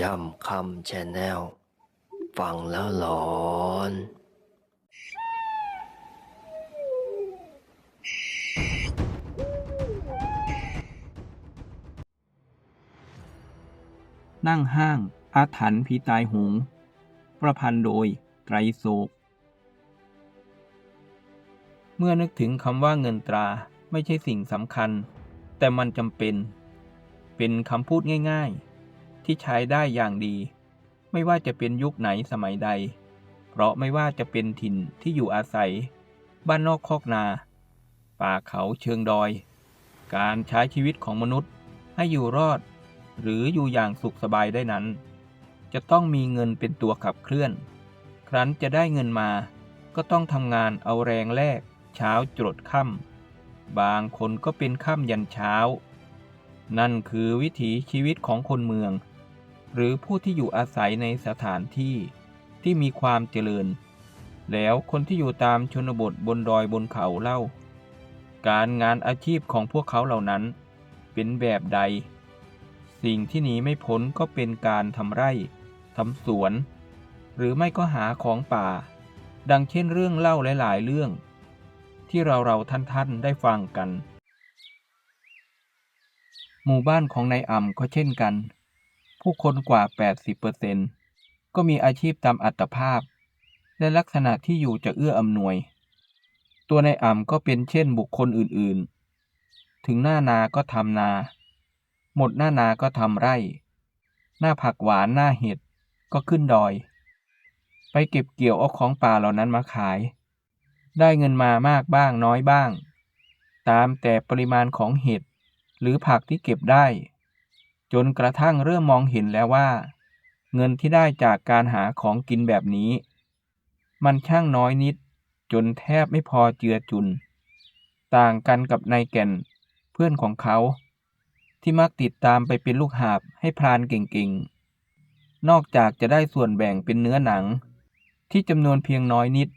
ยำคำแชนแนลฟังแล้วหลอนนั่งห้างอาถรรพ์ผีตายโหง ประพันธ์โดยไตรโศก เมื่อนึกถึงคำว่าเงินตราไม่ใช่สิ่งสำคัญ แต่มันจำเป็น เป็นคำพูดง่ายๆ ที่ใช้ได้อย่างดี ไม่ว่าจะเป็นยุคไหนสมัยใด เพราะไม่ว่าจะเป็นถิ่นที่อยู่อาศัย บ้านนอกคอกนา ป่าเขาเชิงดอย การใช้ชีวิตของมนุษย์ให้อยู่รอด หรืออยู่อย่างสุขสบายได้นั้น จะต้องมีเงินเป็นตัวขับเคลื่อน ครั้นจะได้เงินมา ก็ต้องทำงานเอาแรงแรกเช้าจรดค่ำบางคนก็เป็นค่ำยันเช้า นั่นคือวิถีชีวิตของคนเมือง หรือผู้ที่อยู่อาศัยในสถานที่ที่มีความเจริญ แล้วคนที่อยู่ตามชนบทบนดอยบนเขาเล่า การงานอาชีพของพวกเขาเหล่านั้น เป็นแบบใด สิ่งที่หนีไม่พ้นก็เป็นการทำไร่ทำสวน หรือไม่ก็หาของป่า ดังเช่นเรื่องเล่าหลายๆเรื่อง ที่เราเราท่านท่านๆได้ฟังกัน หมู่บ้านของนายอ่ำก็เช่นกัน ผู้คนกว่า 80%ก็มีอาชีพตามอัตภาพ และลักษณะที่อยู่จะเอื้ออำนวย ตัวในอ่ำก็เป็นเช่นบุคคลอื่นๆ ถึงหน้านาก็ทำนา หมดหน้านาก็ทำไร่ หน้าผักหวานหน้าเห็ดก็ขึ้นดอย ไปเก็บเกี่ยวเอาของป่าเหล่านั้นมาขาย ได้เงินมามากบ้างน้อยบ้าง ตามแต่ปริมาณของเห็ดหรือผักที่เก็บได้ จนกระทั่งเริ่มมองเห็นแล้วว่า เงินที่ได้จากการหาของกินแบบนี้ มันช่างน้อยนิด จนแทบไม่พอเจือจุน ต่างกันกับนายแก่นเพื่อนของเขา ที่มักติดตามไปเป็นลูกหาบให้พรานเก่งๆ นอกจากจะได้ส่วนแบ่งเป็นเนื้อหนัง ที่จำนวนเพียงน้อยนิด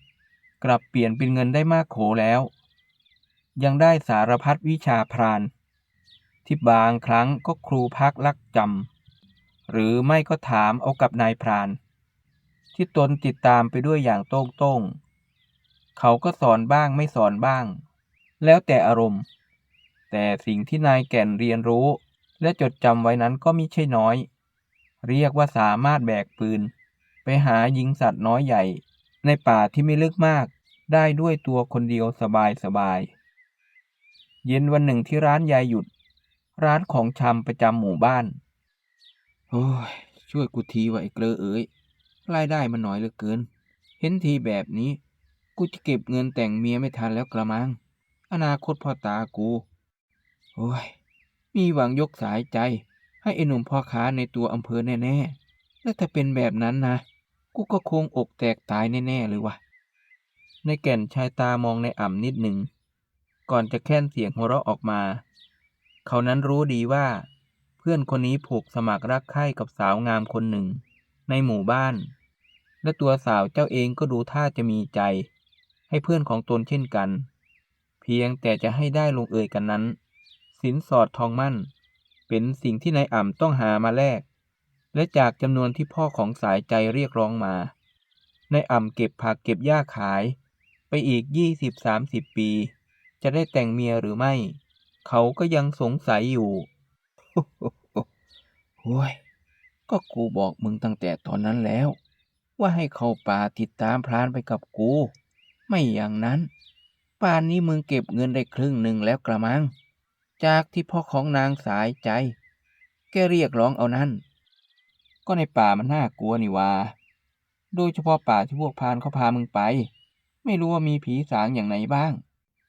กลับเปลี่ยนเป็นเงินได้มากโขแล้ว ยังได้สารพัดวิชาพราน ที่บางครั้งก็ครูพักลักจำหรือไม่ก็ถามเอากับนายพราน ที่ตนติดตามไปด้วยอย่างโต้งๆเขาก็สอนบ้างไม่สอนบ้าง แล้วแต่อารมณ์ แต่สิ่งที่นายแก่นเรียนรู้ และจดจำไว้นั้นก็มิใช่น้อย เรียกว่าสามารถแบกปืน ไปหายิงสัตว์น้อยใหญ่ ในป่าที่ไม่ลึกมาก ได้ด้วยตัวคนเดียวสบายสบายๆเย็นวันหนึ่งที่ร้านยายหยุด ร้านของชำประจำหมู่บ้าน โอ้ย ช่วยกูทีว่าไอ้เกลอเอ๋ยรายได้มันน้อยเหลือเกิน เห็นทีแบบนี้ กูจะเก็บเงินแต่งเมียไม่ทันแล้วกระมัง อนาคตพ่อตากู โอ้ย มีหวังยกสายใจ ให้ไอ้หนุ่มพ่อค้าในตัวอำเภอแน่ๆ แล้วถ้าเป็นแบบนั้นนะ กูก็คงอกแตกตายแน่ๆเลยวะในแก่นชายตามองในอ่ำนิดหนึ่ง ก่อนจะแค้นเสียงหัวเราะออกมา เขานั้นรู้ดีว่า เพื่อนคนนี้ผูกสมัครรักใคร่กับสาวงามคนหนึ่ง ในหมู่บ้าน และตัวสาวเจ้าเองก็ดูท่าจะมีใจ ให้เพื่อนของตนเช่นกัน เพียงแต่จะให้ได้ลงเอยกันนั้น สินสอดทองมั่น เป็นสิ่งที่นายอ่ำต้องหามาแลกและจากจำนวนที่พ่อของสายใจเรียกร้องมานายอ่ำเก็บผักเก็บหญ้าขาย ไปอีกยี่สิบสามสิบปี จะได้แต่งเมียหรือไม่ เขาก็ยังสงสัยอยู่โอ้ย ก็กูบอกมึงตั้งแต่ตอนนั้นแล้ว ว่าให้เข้าป่าติดตามพรานไปกับกู ไม่อย่างนั้น ป่านนี้มึงเก็บเงินได้ครึ่งหนึ่งแล้วกระมัง จากที่พ่อของนางสายใจ แกเรียกร้องเอานั้นก็ในป่ามันน่ากลัวนี่วาโดยเฉพาะป่าที่พวกพรานเขาพามึงไป ไม่รู้ว่ามีผีสางอย่างไหนบ้าง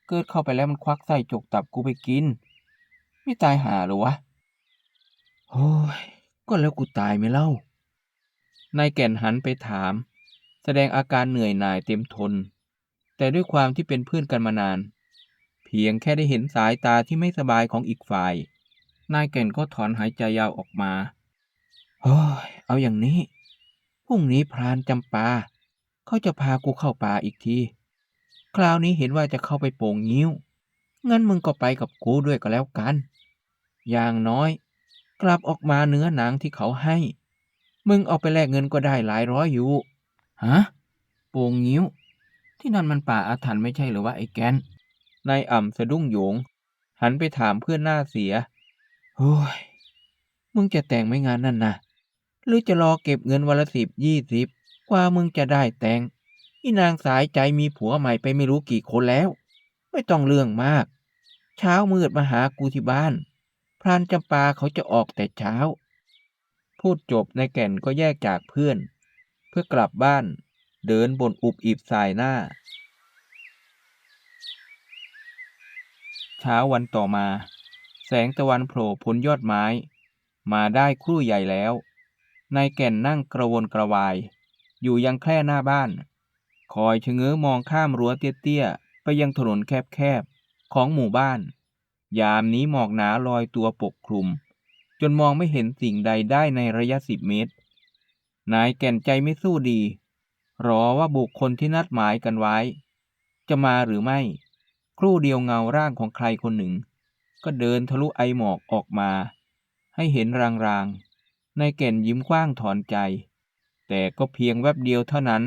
เกิดเข้าไปแล้วมันควักไส้จกตับกูไปกิน ไม่ตายหาหรือวะโอ้ยก็แล้วกูตายไหมเล่านายแก่นหันไปถาม แสดงอาการเหนื่อยหน่ายเต็มทน แต่ด้วยความที่เป็นเพื่อนกันมานาน เพียงแค่ได้เห็นสายตาที่ไม่สบายของอีกฝ่าย นายแก่นก็ถอนหายใจยาวออกมาโอ้ยเอาอย่างนี้พรุ่งนี้พรานจำปา เขาจะพากูเข้าป่าอีกที คราวนี้เห็นว่าจะเข้าไปโป่งงิ้ว งั้นมึงก็ไปกับกูด้วยก็แล้วกัน อย่างน้อย กลับออกมาเนื้อหนังที่เขาให้ มึงเอาไปแลกเงินก็ได้หลายร้อยอยู่ ฮะ โป่งงิ้ว ที่นั่นมันป่าอาถรรพ์ไม่ใช่หรือว่าไอ้แกน นายอ่ำสะดุ้งโยง หันไปถามเพื่อนหน้าเสีย โอ้ย มึงจะแต่งไม่งานนั่นนะหรือจะรอเก็บเงินวันละสิบยี่สิบกว่ามึงจะได้แต่ง อีนางสายใจมีผัวใหม่ไปไม่รู้กี่คนแล้ว ไม่ต้องเรื่องมาก เช้ามืดมาหากูที่บ้าน พรานจำปาเขาจะออกแต่เช้า พูดจบนายแก่นก็แยกจากเพื่อน เพื่อกลับบ้าน เดินบนอุบอิบสายหน้า เช้าวันต่อมา แสงตะวันโผล่พ้นยอดไม้ มาได้ครู่ใหญ่แล้วนายแก่นนั่งกระวนกระวาย อยู่ยังแคร่หน้าบ้าน คอยชะเง้อมองข้ามรั้วเตี้ยๆ ไปยังถนนแคบๆ ของหมู่บ้าน ยามนี้หมอกหนาลอยตัวปกคลุม จนมองไม่เห็นสิ่งใดได้ในระยะสิบเมตร นายแก่นใจไม่สู้ดี รอว่าบุคคลที่นัดหมายกันไว้ จะมาหรือไม่ ครู่เดียวเงาร่างของใครคนหนึ่ง ก็เดินทะลุไอหมอกออกมา ให้เห็นรางๆนายแก่นยิ้มกว้างถอนใจ แต่ก็เพียงแวบเดียวเท่านั้น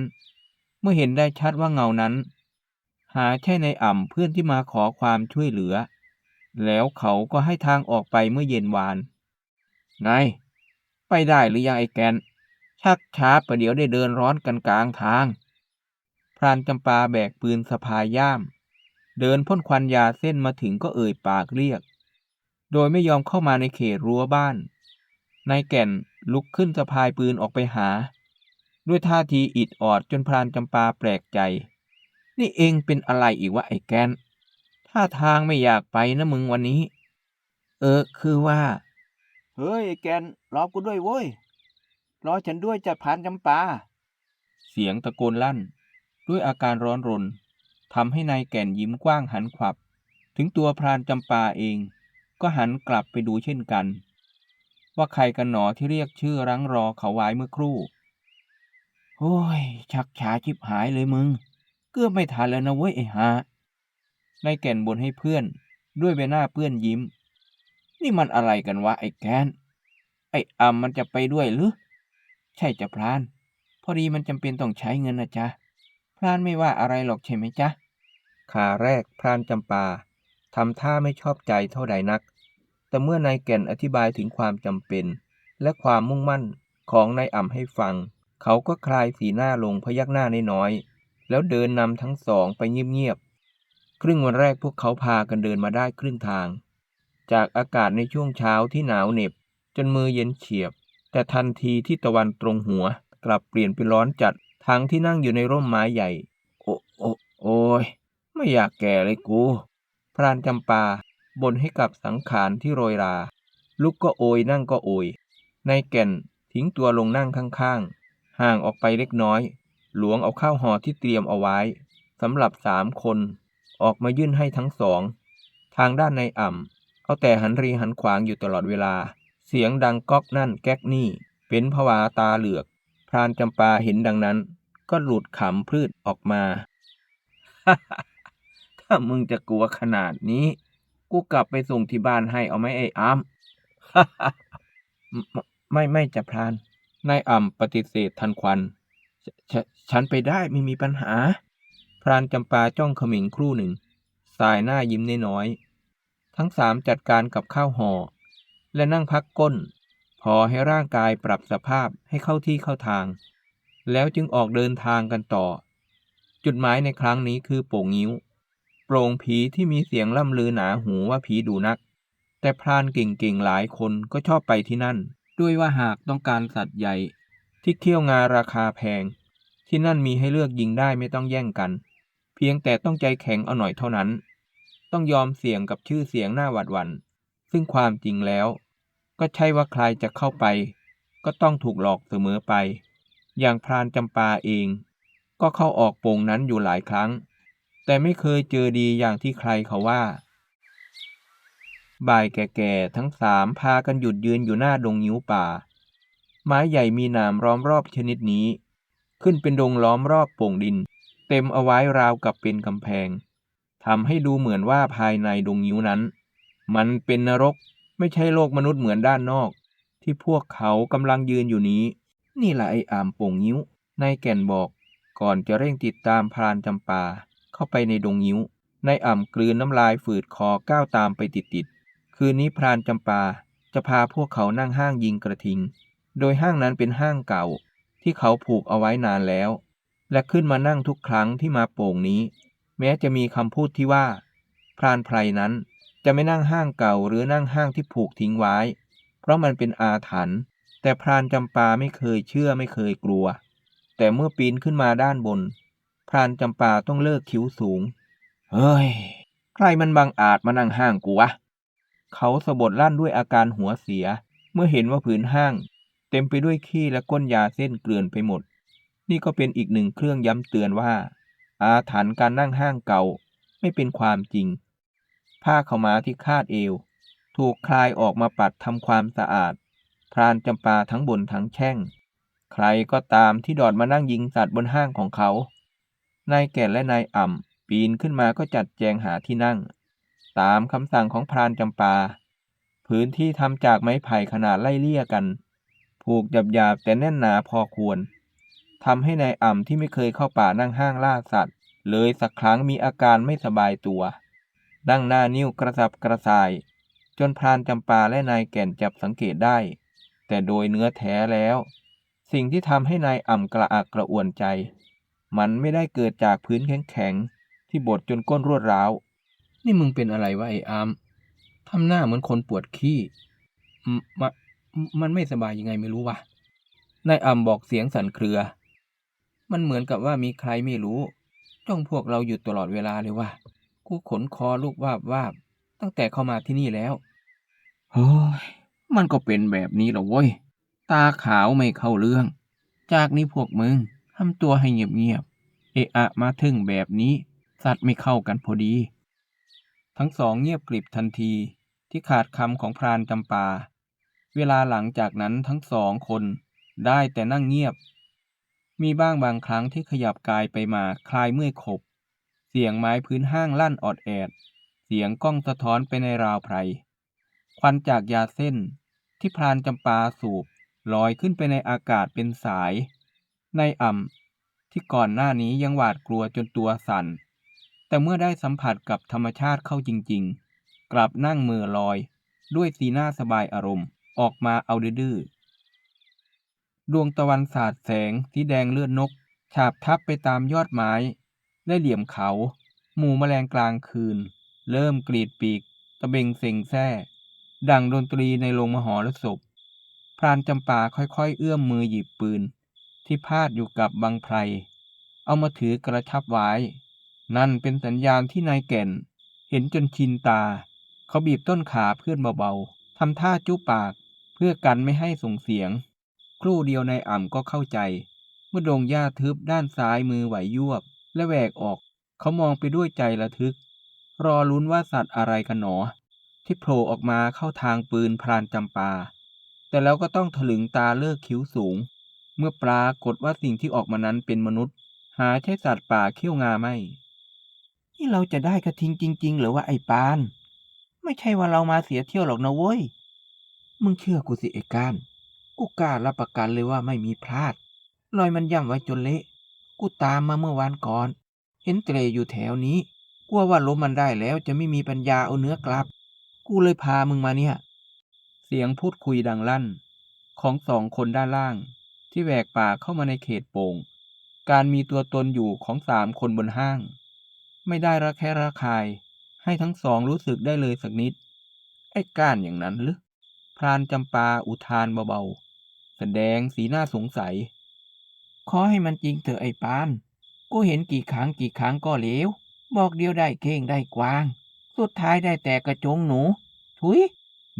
เมื่อเห็นได้ชัดว่าเงานั้น หาใช่ในอ่ำเพื่อนที่มาขอความช่วยเหลือ แล้วเขาก็ให้ทางออกไปเมื่อเย็นวาน ไง ไปได้หรือยังไอ้แกน ชักช้าประเดี๋ยวได้เดินร้อนกันกลางทาง พรานจำปาแบกปืนสะพายย่าม เดินพ่นควันยาเส้นมาถึงก็เอ่ยปากเรียก โดยไม่ยอมเข้ามาในเขตรั้วบ้านนายแก่นลุกขึ้นสะพายปืนออกไปหา ด้วยท่าทีอิดออดจนพรานจำปาแปลกใจ นี่เองเป็นอะไรอีกวะไอ้แกนท่าทางไม่อยากไปนะมึงวันนี้ เออ คือว่า เฮ้ยไอ้แกนรอกูด้วยโว้ย รอฉันด้วยจะพรานจำปา เสียงตะโกนลั่น ด้วยอาการร้อนรนทำให้นายแก่นยิ้มกว้างหันขวับ ถึงตัวพรานจำปาเอง ก็หันกลับไปดูเช่นกัน ว่าใครกันหนอที่เรียกชื่อรั้งรอเขาไว้เมื่อครู่ โอ้ย ชักช้าชิบหายเลยมึง เกือบไม่ทันแล้วนะเว้ยไอ้ฮานายแก่นบ่นให้เพื่อน ด้วยใบหน้าเปื้อนยิ้ม นี่มันอะไรกันวะไอ้แกนไอ้อำมันจะไปด้วยหรือ ใช่จะพราน พอดีมันจำเป็นต้องใช้เงินนะจ๊ะ พรานไม่ว่าอะไรหรอกใช่ไหมจ๊ะขาแรกพรานจำปาทำท่าไม่ชอบใจเท่าใดนัก แต่เมื่อนายแก่นอธิบายถึงความจำเป็น และความมุ่งมั่นของนายอ่ำให้ฟัง เขาก็คลายสีหน้าลงพยักหน้าน้อยๆแล้วเดินนำทั้งสองไปเงียบๆ ครึ่งวันแรกพวกเขาพากันเดินมาได้ครึ่งทาง จากอากาศในช่วงเช้าที่หนาวเหน็บ จนมือเย็นเฉียบ แต่ทันทีที่ตะวันตรงหัว กลับเปลี่ยนเป็นร้อนจัดทั้งที่นั่งอยู่ในร่มไม้ใหญ่ โอ้โอ้โอ้ยไม่อยากแก่เลยกูพรานจำปาบ่นให้กับสังขารที่โรยรา ลุกก็โอยนั่งก็โอยนายแก่นทิ้งตัวลงนั่งข้างๆ ห่างออกไปเล็กน้อย หลวงเอาข้าวห่อที่เตรียมเอาไว้สำหรับสามคนออกมายื่นให้ทั้งสอง ทางด้านในอ่ำเอาแต่หันรีหันขวางอยู่ตลอดเวลา เสียงดังก๊อกนั่นแก๊กนี่ เป็นผวาตาเหลือก พรานจำปาเห็นดังนั้น ก็หลุดขำพืชออกมา ถ้ามึงจะกลัวขนาดนี้ กูกลับไปส่งที่บ้านให้เอาไหมไอ้อ้ำไม่ไม่จะพราน นายอ่ำปฏิเสธทันควันฉฉันไปได้ไม่มีปัญหา พรานจำปาจ้องเขมิงครู่หนึ่ง สายหน้ายิ้มน้อยๆทั้งสามจัดการกับข้าวห่อ และนั่งพักก้น พอให้ร่างกายปรับสภาพให้เข้าที่เข้าทาง แล้วจึงออกเดินทางกันต่อ จุดหมายในครั้งนี้คือโป่งงิ้ว โปร่งผีที่มีเสียงล่ำลือหนาหูว่าผีดูนัก แต่พรานเก่งๆหลายคนก็ชอบไปที่นั่น ด้วยว่าหากต้องการสัตว์ใหญ่ ที่เคี่ยวงาราคาแพง ที่นั่นมีให้เลือกยิงได้ไม่ต้องแย่งกัน เพียงแต่ต้องใจแข็งเอาหน่อยเท่านั้น ต้องยอมเสี่ยงกับชื่อเสียงหน้าหวาดหวัน่นซึ่งความจริงแล้ว ก็ใช่ว่าใครจะเข้าไป ก็ต้องถูกหลอกเสมอไป อย่างพรานจำปาเอง ก็เข้าออกโป่งนั้นอยู่หลายครั้ง แต่ไม่เคยเจอดีอย่างที่ใครเขาว่า บ่ายแก่ๆทั้งสามพากันหยุดยืนอยู่หน้าดงงิ้วป่า ไม้ใหญ่มีหนามล้อมรอบชนิดนี้ ขึ้นเป็นดงล้อมรอบโป่งดิน เต็มเอาไว้ราวกับเป็นกำแพงทำให้ดูเหมือนว่าภายในดงงิ้วนั้น มันเป็นนรกไม่ใช่โลกมนุษย์เหมือนด้านนอก ที่พวกเขากำลังยืนอยู่นี้ นี่แหละไอ้อามโป่งงิ้วนายแก่นบอก ก่อนจะเร่งติดตามพรานจำปา เข้าไปในดงงิ้วนายอ่ำกลืนน้ำลายฝืดคอก้าวตามไปติดๆ คืนนี้พรานจำปาจะพาพวกเขานั่งห้างยิงกระทิง โดยห้างนั้นเป็นห้างเก่าที่เขาผูกเอาไว้นานแล้ว และขึ้นมานั่งทุกครั้งที่มาโป่งนี้ แม้จะมีคำพูดที่ว่า พรานไพรนั้นจะไม่นั่งห้างเก่าหรือนั่งห้างที่ผูกทิ้งไว้ เพราะมันเป็นอาถรรพ์แต่พรานจำปาไม่เคยเชื่อไม่เคยกลัว แต่เมื่อปีนขึ้นมาด้านบน พรานจำปาต้องเลิกคิ้วสูง เฮ้ย ใครมันบังอาจมานั่งห้างกูวะ เขาสะบดลั่นด้วยอาการหัวเสีย เมื่อเห็นว่าผืนห้าง เต็มไปด้วยขี้และก้นยาเส้นเกลื่อนไปหมด นี่ก็เป็นอีกหนึ่งเครื่องย้ำเตือนว่า อาถรรพ์การนั่งห้างเก่าไม่เป็นความจริง ผ้าขาวม้าที่คาดเอว ถูกคลายออกมาปัดทำความสะอาด พรานจำปาทั้งบนทั้งแช่ง ใครก็ตามที่ดอดมานั่งยิงสัตว์บนห้างของเขานายแก่และนายอ่ำปีนขึ้นมาก็จัดแจงหาที่นั่ง ตามคำสั่งของพรานจำปา พื้นที่ทำจากไม้ไผ่ขนาดไล่เลี่ยกัน ผูกหยาบๆแต่แน่นหนาพอควรทำให้นายอ่ำที่ไม่เคยเข้าป่านั่งห้างล่าสัตว์ เลยสักครั้งมีอาการไม่สบายตัว ดั้งหน้านิ้วกระสับกระส่าย จนพรานจำปาและนายแก่นจับสังเกตได้ แต่โดยเนื้อแท้แล้ว สิ่งที่ทำให้นายอ่ำกระอักกระอ่วนใจ มันไม่ได้เกิดจากพื้นแข็งๆที่บดจนก้นรวดร้าว นี่มึงเป็นอะไรวะไอ้อามทำหน้าเหมือนคนปวดขี้มมันไม่สบายยังไงไม่รู้วะนายอ่ำบอกเสียงสั่นเครือ มันเหมือนกับว่ามีใครไม่รู้ จ้องพวกเราอยู่ตลอดเวลาเลยว่ะกูขนคอลูกวาบวาบตั้งแต่เข้ามาที่นี่แล้วเฮ้ยมันก็เป็นแบบนี้เหรอเว้ย ตาขาวไม่เข้าเรื่อง จากนี้พวกมึงทำตัวให้เงียบๆเอะอะมาถึงแบบนี้ สัตว์ไม่เข้ากันพอดี ทั้งสองเงียบกริบทันทีที่ขาดคำของพรานจำปา เวลาหลังจากนั้นทั้งสองคนได้แต่นั่งเงียบ มีบ้างบางครั้งที่ขยับกายไปมาคลายเมื่อยขบ เสียงไม้พื้นห้างลั่นออดแอด เสียงก้องสะท้อนไปในราวไพร ควันจากยาเส้นที่พรานจำปาสูบลอยขึ้นไปในอากาศเป็นสาย ในอ่ำที่ก่อนหน้านี้ยังหวาดกลัวจนตัวสั่น แต่เมื่อได้สัมผัสกับธรรมชาติเข้าจริง ๆ กลับนั่งมือลอย ด้วยสีหน้าสบายอารมณ์ ออกมาเอาดื้อดวงตะวันสาดแสงสีแดงเลือดนก ฉาบทับไปตามยอดไม้และเหลี่ยมเขา หมู่แมลงกลางคืน เริ่มกรีดปีก ตะเบงเซ็งแซ่ ดังดนตรีในโรงมหรสพพรานจำปาค่อยๆ เอื้อมมือหยิบปืน ที่พาดอยู่กับบังไพร เอามาถือกระชับไว้ นั่นเป็นสัญญาณที่นายแก่น เห็นจนชินตา เขาบีบต้นขาเพื่อนเบาๆทำท่าจุปาก เพื่อกันไม่ให้ส่งเสียง ครู่เดียวนายอ่ำก็เข้าใจ เมื่อดงหญ้าทึบด้านซ้ายมือไหวยวบ และแหวกออก เขามองไปด้วยใจระทึก รอลุ้นว่าสัตว์อะไรกันหนอ ที่โผล่ออกมาเข้าทางปืนพรานจำปา แต่แล้วก็ต้องถลึงตาเลิกคิ้วสูง เมื่อปรากฏว่าสิ่งที่ออกมานั้นเป็นมนุษย์ หาใช่สัตว์ป่าเขี้ยวงาไม่ นี่เราจะได้กระทิงจริง ๆ หรือว่าไอ้ปาน ไม่ใช่ว่าเรามาเสียเที่ยวหรอกนะเว้ย มึงเชื่อกูสิไอ้การ กูกล้ารับประกันเลยว่าไม่มีพลาดลอยมันย่ำไว้จนเละ กูตามมาเมื่อวานก่อน เห็นเตรอยู่แถวนี้ กลัวว่าล้มมันได้แล้วจะไม่มีปัญญาเอาเนื้อกลับ กูเลยพามึงมาเนี่ย เสียงพูดคุยดังลั่น ของสองคนด้านล่าง ที่แหวกป่าเข้ามาในเขตโป่ง การมีตัวตนอยู่ของสามคนบนห้าง ไม่ได้ระแคะระคาย ให้ทั้งสองรู้สึกได้เลยสักนิด ไอ้ก้านอย่างนั้นหรือพรานจำปาอุทานเบาๆ แสดงสีหน้าสงสัย ขอให้มันจริงเถอะไอ้ปาน กูเห็นกี่ครั้งกี่ครั้งก็เหลวบอกเดียวได้เก้งได้กวาง สุดท้ายได้แต่กระจงหนูทุย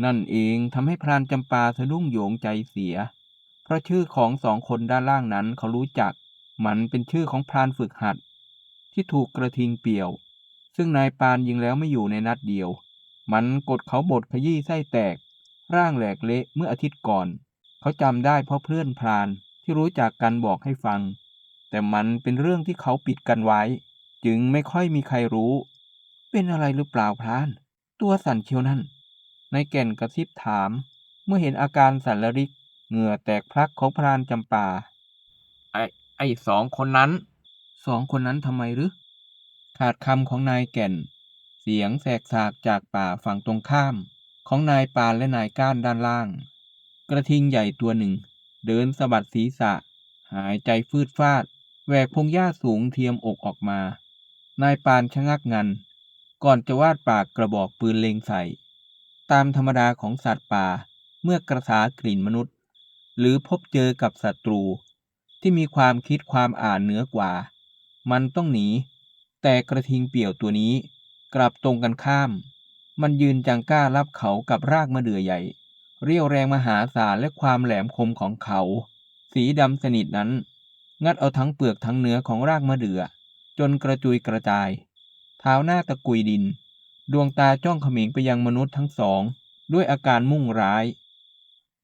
นั่นเองทำให้พรานจำปาสะดุ้งโยงใจเสีย เพราะชื่อของสองคนด้านล่างนั้นเขารู้จัก มันเป็นชื่อของพรานฝึกหัด ที่ถูกกระทิงเปี่ยว ซึ่งนายปานยิงแล้วไม่อยู่ในนัดเดียว มันกดเขาบดขยี้ไส้แตก ร่างแหลกเละเมื่ออาทิตย์ก่อน เขาจำได้เพราะเพื่อนพรานที่รู้จักกันบอกให้ฟัง แต่มันเป็นเรื่องที่เขาปิดกันไว้ จึงไม่ค่อยมีใครรู้ เป็นอะไรหรือเปล่าพราน ตัวสั่นเชียวนั่นนายแก่นกระซิบถาม เมื่อเห็นอาการสั่นระริก เหงื่อแตกพลักของพรานจำปา ไอ้ไอ้สองคนนั้น สองคนนั้นทำไมหรือ ขาดคำของนายแก่น เสียงแสกสากจากป่าฝั่งตรงข้าม ของนายปานและนายก้านด้านล่าง กระทิงใหญ่ตัวหนึ่ง เดินสะบัดศีรษะ หายใจฟืดฟาดแหวกพงหญ้าสูงเทียมอกออกมา นายปานชะงักงัน ก่อนจะวาดปากกระบอกปืนเล็งใส่ ตามธรรมดาของสัตว์ป่าเมื่อกระสากลิ่นมนุษย์ หรือพบเจอกับศัตรูที่มีความคิดความอ่านเหนือกว่า มันต้องหนี แต่กระทิงเปี่ยวตัวนี้ กลับตรงกันข้าม มันยืนจังกล้ารับเขากับรากมะเดื่อใหญ่ เรียวแรงมหาศาลและความแหลมคมของเขา สีดำสนิทนั้น งัดเอาทั้งเปลือกทั้งเนื้อของรากมะเดื่อ จนกระจุยกระจาย เท้าหน้าตะกุยดิน ดวงตาจ้องเขมิงไปยังมนุษย์ทั้งสอง ด้วยอาการมุ่งร้าย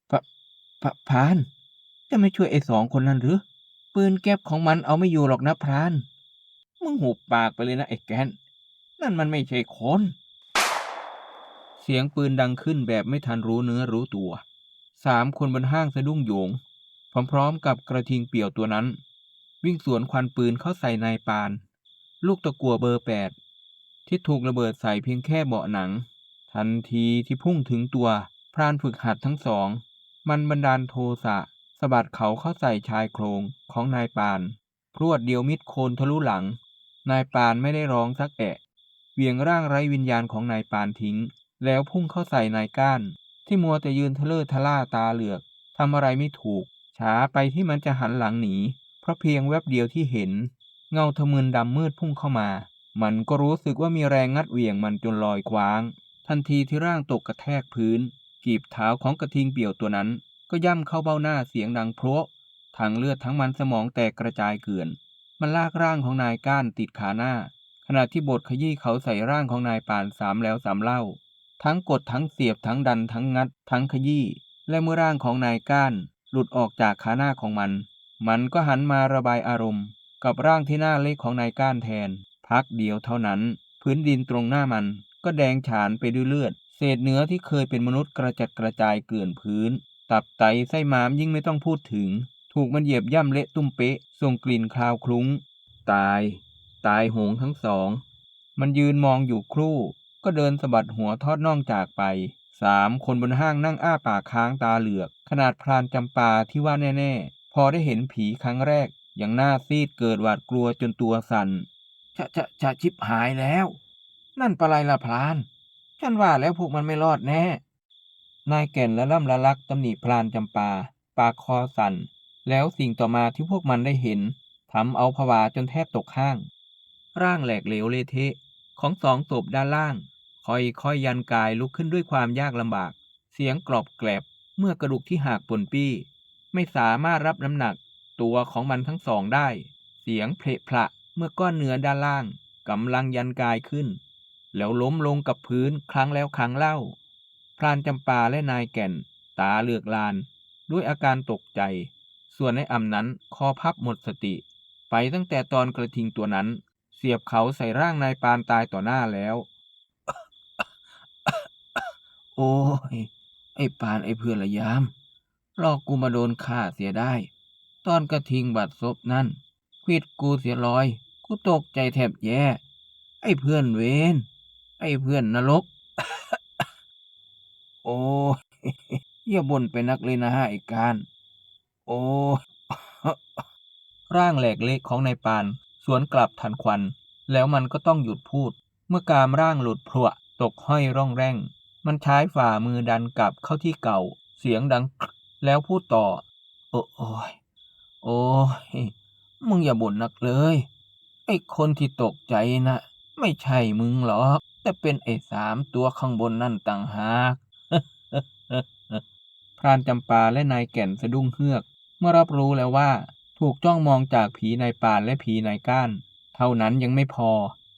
พะพะพานจะไม่ช่วยไอ้สองคนนั้นหรือ ปืนแก๊ปของมันเอาไม่อยู่หรอกนะพราน มึงหุบปากไปเลยนะไอ้แกน นั่นมันไม่ใช่คน เสียงปืนดังขึ้นแบบไม่ทันรู้เนื้อรู้ตัว สามคนบนห้างสะดุ้งโยง พร้อมๆกับกระทิงเปี่ยวตัวนั้น วิ่งสวนควันปืนเข้าใส่นายปาน ลูกตะกัวเบอร์แปดที่ถูกระเบิดใส่เพียงแค่เบาะหนัง ทันทีที่พุ่งถึงตัวพรานฝึกหัดทั้งสอง มันบันดาลโทสะ สะบัดเขาเข้าใส่ชายโครงของนายปาน พรวดเดียวมิดโคนทะลุหลัง นายปานไม่ได้ร้องสักแอะเวียงร่างไร้วิญญาณของนายปานทิ้ง แล้วพุ่งเข้าใส่นายก้าน ที่มัวแต่ยืนทะเลอทะล่าตาเหลือกทำอะไรไม่ถูก ช้าไปที่มันจะหันหลังหนี เพราะเพียงแวบเดียวที่เห็น เงาทะมึนดำมืดพุ่งเข้ามา มันก็รู้สึกว่ามีแรงงัดเหวี่ยงมันจนลอยคว้าง ทันทีที่ร่างตกกระแทกพื้น กีบเท้าของกระทิงเปี่ยวตัวนั้น ก็ย่ำเข้าเบ้าหน้าเสียงดังโพระทั้งเลือดทั้งมันสมองแตกกระจายเกลื่อน มันลากร่างของนายก้านติดขาหน้า ขณะที่บทขยี้เขาใส่ร่างของนายปานสามแล้วสามเล่า ทั้งกดทั้งเสียบทั้งดันทั้งงัด ทั้งขยี้ และเมื่อร่างของนายก้าน หลุดออกจากขาหน้าของมัน มันก็หันมาระบายอารมณ์ กับร่างที่หน้าเล็กของนายก้านแทน พักเดียวเท่านั้น พื้นดินตรงหน้ามัน ก็แดงฉานไปด้วยเลือด เศษเนื้อที่เคยเป็นมนุษย์กระจัดกระจายเกลื่อนพื้น ตับไตไส้ม้ามยิ่งไม่ต้องพูดถึง ถูกมันเหยียบย่ำเละตุ้มเป๊ะส่งกลิ่นคลาวคลุ้ง ตาย ตายโหงทั้งสอง มันยืนมองอยู่ครู่ ก็เดินสะบัดหัวทอดน่องจากไปสามคนบนห้างนั่งอ้าปากค้างตาเหลือก ขนาดพรานจำปาที่ว่าแน่ๆ พอได้เห็นผีครั้งแรก อย่างหน้าซีดเกิดหวาดกลัวจนตัวสั่นจะจะจะชิบหายแล้ว นั่นปะไรล่ะพราน ฉันว่าแล้วพวกมันไม่รอดแน่ นายแก่นและล่ำละลักตำหนิพรานจำปา ปากคอสั่น แล้วสิ่งต่อมาที่พวกมันได้เห็นทำเอาผวาจนแทบตกห้าง ร่างแหลกเหลวเละเทะของสองศพด้านล่าง ค่อยๆยันกายลุกขึ้นด้วยความยากลำบาก เสียงกรอบแกรบเมื่อกระดูกที่หักปนปี้ ไม่สามารถรับน้ำหนัก ตัวของมันทั้งสองได้ เสียงเพลพระเมื่อก้อนเนื้อด้านล่างกำลังยันกายขึ้น แล้วล้มลงกับพื้นครั้งแล้วครั้งเล่า พรานจำปาและนายแก่น ตาเลือกลาน ด้วยอาการตกใจ ส่วนในอ่ำนั้นคอพับหมดสติ ไปตั้งแต่ตอนกระทิงตัวนั้น เสียบเขาใส่ร่างนายปานตายต่อหน้าแล้ว โอ้ย ไอ้ปานไอ้เพื่อนละยามหลอกกูมาโดนฆ่าเสียได้ ตอนกระทิงบัดซบนั่นควิดกูเสียลอย กูตกใจแทบแย่ ไอ้เพื่อนเวนไอ้เพื่อนนรก โอ้ยอย่าบ่นไปนักเลยนะฮะไอ้การ โอ้ ร่างแหลกเละของนายปาน สวนกลับทันควัน แล้วมันก็ต้องหยุดพูด เมื่อกามร่างหลุดพรวตกห้อยร่องแร่ง มันใช้ฝ่ามือดันกลับเข้าที่เก่า เสียงดังแล้วพูดต่อ โอ้โอยโอ้ยมึงอย่าบ่นนักเลย ไอ้คนที่ตกใจนะ ไม่ใช่มึงหรอก แต่เป็นไอ้สามตัวข้างบนนั่นต่างหาก พรานจำปาและนายแก่นสะดุ้งเฮือก เมื่อรับรู้แล้วว่าถูกจ้องมองจากผีนายปานและผีนายก้าน เท่านั้นยังไม่พอ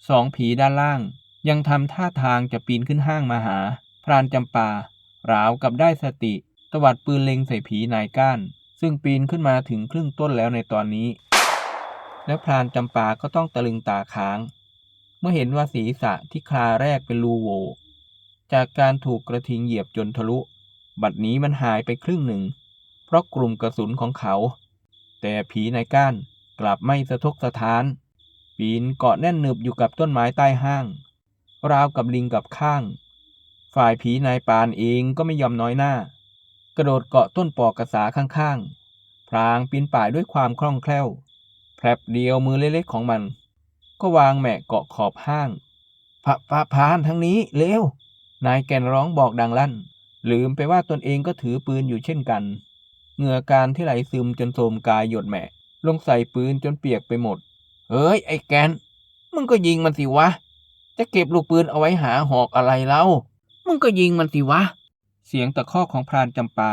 สองผีด้านล่าง ยังทำท่าทางจะปีนขึ้นห้างมาหา พรานจำปาราวกับได้สติตวัดปืนเล็งใส่ผีนายก้าน ซึ่งปีนขึ้นมาถึงครึ่งต้นแล้วในตอนนี้ แล้วพรานจำปาก็ต้องตะลึงตาค้าง เมื่อเห็นว่าศีรษะที่คลาแรกเป็นรูโวจากการถูกกระทิงเหยียบจนทะลุ บัดนี้มันหายไปครึ่งหนึ่ง เพราะกลุ่มกระสุนของเขา แต่ผีในก้านกลับไม่สะทกสะท้าน ปีนเกาะแน่นหนึบอยู่กับต้นไม้ใต้ห้าง ราวกับลิงกับข้าง ฝ่ายผีนายปานเองก็ไม่ยอมน้อยหน้า กระโดดเกาะต้นปอกกระสาข้างๆ พรางปีนป่ายด้วยความคล่องแคล่วแผลบเดียวมือเล็กๆของมัน ก็วางแหมะเกาะขอบห้างพะพะพานทั้งนี้เร็วนายแก่นร้องบอกดังลั่น ลืมไปว่าตนเองก็ถือปืนอยู่เช่นกัน เหงื่อการที่ไหลซึมจนโทรมกายหยดแหมะ ลงใส่ปืนจนเปียกไปหมด เฮ้ย ไอ้แกน มึงก็ยิงมันสิวะ จะเก็บลูกปืนเอาไว้หาหอกอะไรเล่า มึงก็ยิงมันสิวะ เสียงตะคอกของพรานจำปา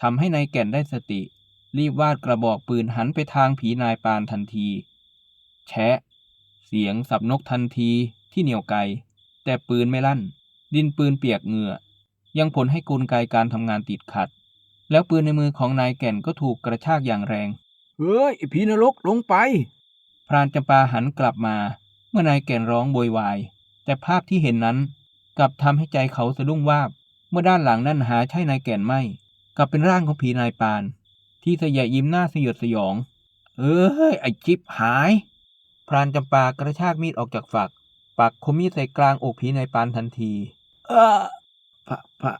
ทำให้นายแก่นได้สติ รีบวาดกระบอกปืนหันไปทางผีนายปานทันที แชะ เสียงสับนกทันทีที่เหนียวไกลแต่ปืนไม่ลั่น ดินปืนเปียกเหงื่อ ยังผลให้กลไกการทำงานติดขัด แล้วปืนในมือของนายแก่นก็ถูกกระชากอย่างแรง เฮ้ยไอ้ผีนรกลงไป พรานจำปาหันกลับมา เมื่อนายแก่นร้องโวยวาย แต่ภาพที่เห็นนั้นกลับทำให้ใจเขาสะดุ้งวาบ เมื่อด้านหลังนั่นหาใช่นายแก่นไม่ กลับเป็นร่างของผีนายปาน ที่สยะยิ้มหน้าสยดสยอง เอ้ยไอ้จิบหาย พรานจำปากระชากมีดออกจากฝัก ปักคมมีดใส่กลางอกผีนายปานทันที เออ พระพระ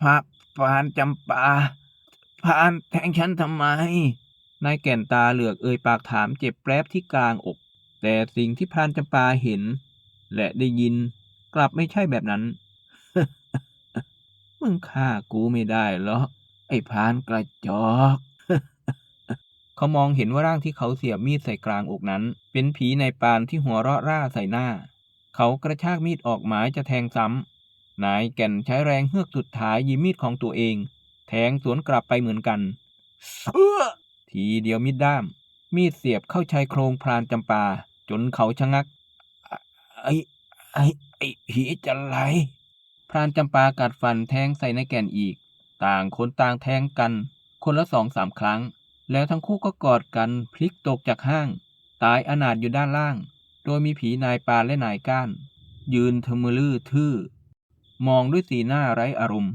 พระพานจำปาพานแทงฉันทำไม นายแก่นตาเหลือกเอ่ยปากถามเจ็บแปรบที่กลางอก แต่สิ่งที่พานจำปาเห็น และได้ยินกลับไม่ใช่แบบนั้น มึงฆ่ากูไม่ได้หรอกไอ้พานกระจอกเขามองเห็นว่าร่างที่เขาเสียบมีดใส่กลางอกนั้น เป็นผีในปานที่หัวเราะร่าใส่หน้า เขากระชากมีดออกหมายจะแทงซ้ำ นายแก่นใช้แรงเฮือกสุดท้ายยิมีดของตัวเอง แทงสวนกลับไปเหมือนกันเออทีเดียวมีดด้าม มีดเสียบเข้าชายโครงพรานจำปา จนเขาชะงัก ไอ้ไอ้ไอ้ผีจะไหลพรานจำปากัดฟันแทงใส่นายแก่นอีก ต่างคนต่างแทงกัน คนละสองสามครั้ง แล้วทั้งคู่ก็กอดกันพลิกตกจากห้าง ตายอนาถอยู่ด้านล่าง โดยมีผีนายปาและนายก้าน ยืนทะมือลือทื่อ มองด้วยสีหน้าไร้อารมณ์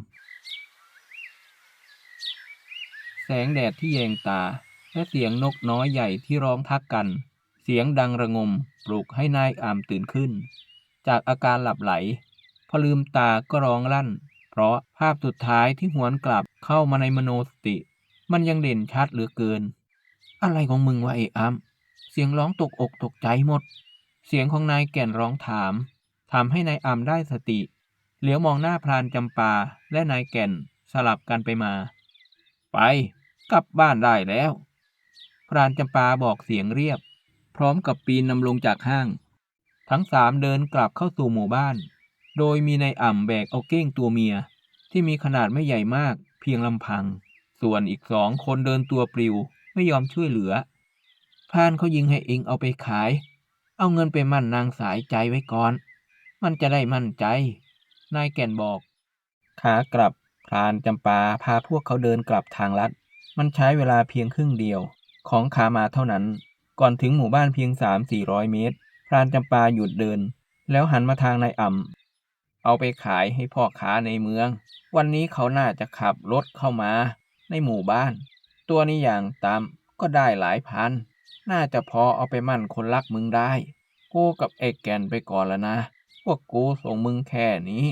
แสงแดดที่แยงตา และเสียงนกน้อยใหญ่ที่ร้องทักกัน เสียงดังระงมปลุกให้นายอามตื่นขึ้น จากอาการหลับไหล พอลืมตาก็ร้องลั่น เพราะภาพสุดท้ายที่หวนกลับเข้ามาในมโนสติ มันยังเด่นชัดเหลือเกิน อะไรของมึงวะไอ้อามเสียงร้องตกอกตกใจหมด เสียงของนายแก่นร้องถามทำให้นายอามได้สติ เหลียวมองหน้าพรานจำปาและนายแก่นสลับกันไปมา ไป กลับบ้านได้แล้ว พรานจำปาบอกเสียงเรียบ พร้อมกับปีนนำลงจากห้าง ทั้งสามเดินกลับเข้าสู่หมู่บ้าน โดยมีนายอ่ำแบกเอาเก้งตัวเมีย ที่มีขนาดไม่ใหญ่มากเพียงลำพัง ส่วนอีกสองคนเดินตัวปลิวไม่ยอมช่วยเหลือพรานเขายิงให้เองเอาไปขาย เอาเงินไปมั่นนางสายใจไว้ก่อน มันจะได้มั่นใจ นายแก่นบอก ขากลับพรานจำปาพาพวกเขาเดินกลับทางลัด มันใช้เวลาเพียงครึ่งเดียว ของขามาเท่านั้น ก่อนถึงหมู่บ้านเพียงสามสี่ร้อยเมตร พรานจำปาหยุดเดิน แล้วหันมาทางนายอ่ำเอาไปขายให้พ่อค้าในเมือง วันนี้เขาน่าจะขับรถเข้ามา ในหมู่บ้าน ตัวนี้อย่างตามก็ได้หลายพัน น่าจะพอเอาไปมั่นคนรักมึงได้ กูกับเอกแกนไปก่อนแล้วนะ พวกกูส่งมึงแค่นี้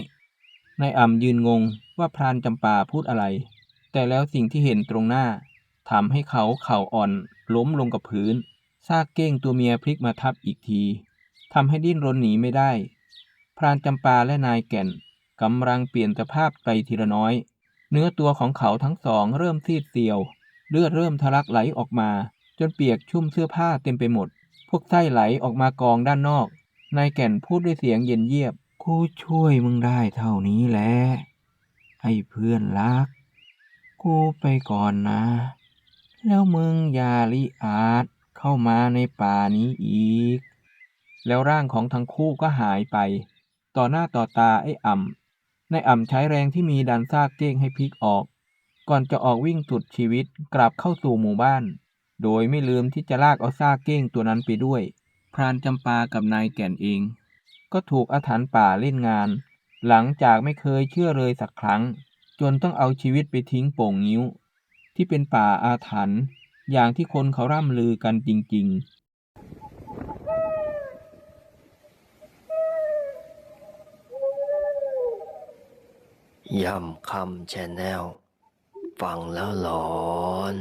นายอ่ำยืนงงว่าพรานจำปาพูดอะไร แต่แล้วสิ่งที่เห็นตรงหน้าทำให้เขาเข่าอ่อนล้มลงกับพื้น ซากเก้งตัวเมียพลิกมาทับอีกทีทำให้ดิ้นรนหนีไม่ได้ พรานจำปาและนายแก่นกำลังเปลี่ยนสภาพไปทีละน้อย เนื้อตัวของเขาทั้งสองเริ่มซีดเซียว เลือดเริ่มทะลักไหลออกมา จนเปียกชุ่มเสื้อผ้าเต็มไปหมด พวกไส้ไหลออกมากองด้านนอก นายแก่นพูดด้วยเสียงเย็นเยียบ กูช่วยมึงได้เท่านี้แหละไอ้เพื่อนรัก กูไปก่อนนะ แล้วมึงอย่าลิอาจเข้ามาในป่านี้อีก แล้วร่างของทั้งคู่ก็หายไป ต่อหน้าต่อตาไอ้อ่ำนายอ่ำใช้แรงที่มีดันซากเก้งให้พลิกออก ก่อนจะออกวิ่งสุดชีวิตกลับเข้าสู่หมู่บ้าน โดยไม่ลืมที่จะลากเอาซากเก้งตัวนั้นไปด้วย พรานจำปากับนายแก่นเอง ก็ถูกอาถรรพ์ป่าเล่นงาน หลังจากไม่เคยเชื่อเลยสักครั้ง จนต้องเอาชีวิตไปทิ้งโป่งนิ้ว ที่เป็นป่าอาถรรพ์อย่างที่คนเขาร่ำลือกันจริง ๆย่ำคำแชนแนลฟังแล้วหลอน